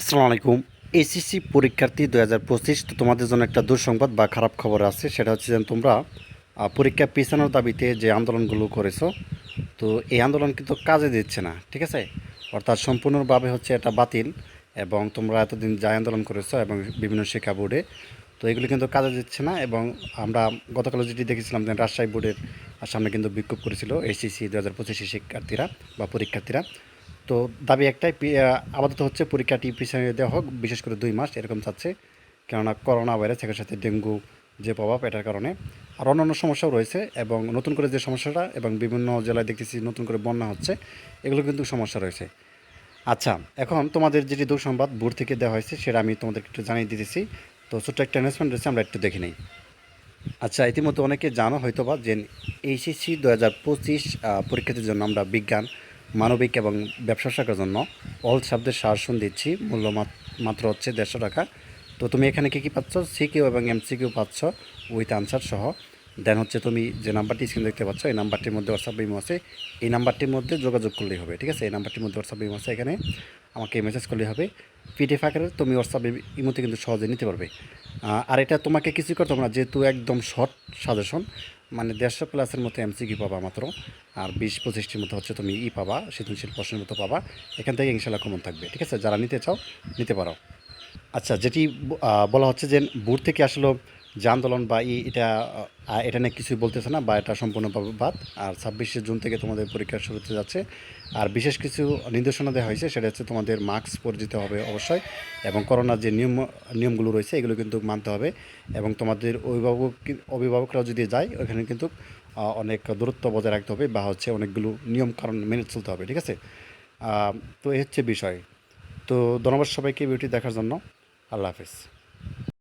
আসসালামু আলাইকুম। এসিসি পরীক্ষার্থী দু হাজার পঁচিশ, তো তোমাদের জন্য একটা দুঃসংবাদ বা খারাপ খবর আছে, সেটা হচ্ছে যে তোমরা পরীক্ষা পিছানোর দাবিতে যে আন্দোলনগুলো করেছ, তো এই আন্দোলন কিন্তু কাজে দিচ্ছে না, ঠিক আছে? অর্থাৎ সম্পূর্ণভাবে হচ্ছে এটা বাতিল এবং তোমরা এতদিন যা আন্দোলন করেছ এবং বিভিন্ন শিক্ষা বোর্ডে, তো এগুলো কিন্তু কাজে দিচ্ছে না এবং আমরা গতকাল যেটি দেখেছিলাম যে রাজশাহী বোর্ডের সামনে কিন্তু বিক্ষোভ করেছিল এসিসি দু হাজার পঁচিশের শিক্ষার্থীরা বা পরীক্ষার্থীরা তো দাবি একটাই আপাতত হচ্ছে পরীক্ষাটি পিছনে দেওয়া হোক, বিশেষ করে দুই মাস, এরকম চাচ্ছে কেননা করোনা ভাইরাস এর সাথে ডেঙ্গু যে প্রভাব, এটার কারণে। আর অন্যান্য সমস্যাও রয়েছে, এবং নতুন করে যে সমস্যাটা এবং বিভিন্ন জেলায় দেখতেছি নতুন করে বন্যা হচ্ছে, এগুলো কিন্তু সমস্যা রয়েছে। আচ্ছা এখন তোমাদের যেটি দুঃসংবাদ বোর্ড থেকে দেওয়া হয়েছে, সেটা আমি তোমাদেরকে একটু জানিয়ে দিতেছি। তো ছোট্ট একটা অ্যানাউন্সমেন্ট রয়েছে, আমরা একটু দেখে নিই। আচ্ছা ইতিমধ্যে অনেকে জানো হয়তো বা যে এইচএসসি দু হাজার পঁচিশ পরীক্ষার্থীর জন্য আমরা বিজ্ঞান মানবিক এবং ব্যবসা শাখার জন্য অল শব্দের সারসন দিচ্ছি। মূল্য মাত- মাত্র হচ্ছে দেড়শো টাকা। তো তুমি এখানে কী কী পাচ্ছ? সিকিউ এবং এমসিকিউ পাচ্ছ উইথ আনসার সহ। দেন হচ্ছে তুমি যে নাম্বারটি স্ক্রিন দেখতে পাচ্ছ, এই নাম্বারটির মধ্যে হোয়াটসঅ্যাপ বিমো আছে। এই নাম্বারটির মধ্যে যোগাযোগ করলেই হবে, ঠিক আছে? এই নাম্বারটির মধ্যে হোয়াটসঅ্যাপ বিমো আছে এখানে। আমাকে মেসেজ করলেই হবে। পিডিএফ আকারে তুমি হোয়াটসঅ্যাপ ইমোতে কিন্তু সহজে নিতে পারবে। আর এটা তোমাকে কিছু করতে হবে না, যেহেতু একদম শর্ট সাজেশন মানে দেড়শো প্লাসের মতো এমসিকি পাবা মাত্র, আর বিশ পঁচিশটির মধ্যে হচ্ছে তুমি ই পাবা, সৃজনশীল প্রশ্নের মতো পাবা। এখান থেকে ইনশাল্লাহ কমন থাকবে, ঠিক আছে? যারা নিতে চাও, নিতে পারো। আচ্ছা যেটি বলা হচ্ছে যে বোর্ড থেকে আসলে যে আন্দোলন বা এটা এটা নিয়ে কিছুই বলতেছে না বা এটা সম্পূর্ণভাবে বাদ। আর ছাব্বিশে জুন থেকে তোমাদের পরীক্ষা শুরু হতে যাচ্ছে। আর বিশেষ কিছু নির্দেশনা দেওয়া হয়েছে, সেটা হচ্ছে তোমাদের মাস্ক পরে হবে অবশ্যই এবং করোনার যে নিয়ম, নিয়মগুলো রয়েছে, এগুলো কিন্তু মানতে হবে এবং তোমাদের অভিভাবক, অভিভাবকরাও যদি যায়, ওখানে কিন্তু অনেক দূরত্ব বজায় রাখতে হবে বা হচ্ছে অনেকগুলো নিয়ম কারণ মেনে চলতে হবে, ঠিক আছে? তো এই হচ্ছে বিষয়। তো ধন্যবাদ সবাইকে ভিডিওটি দেখার জন্য। আল্লাহ হাফিজ।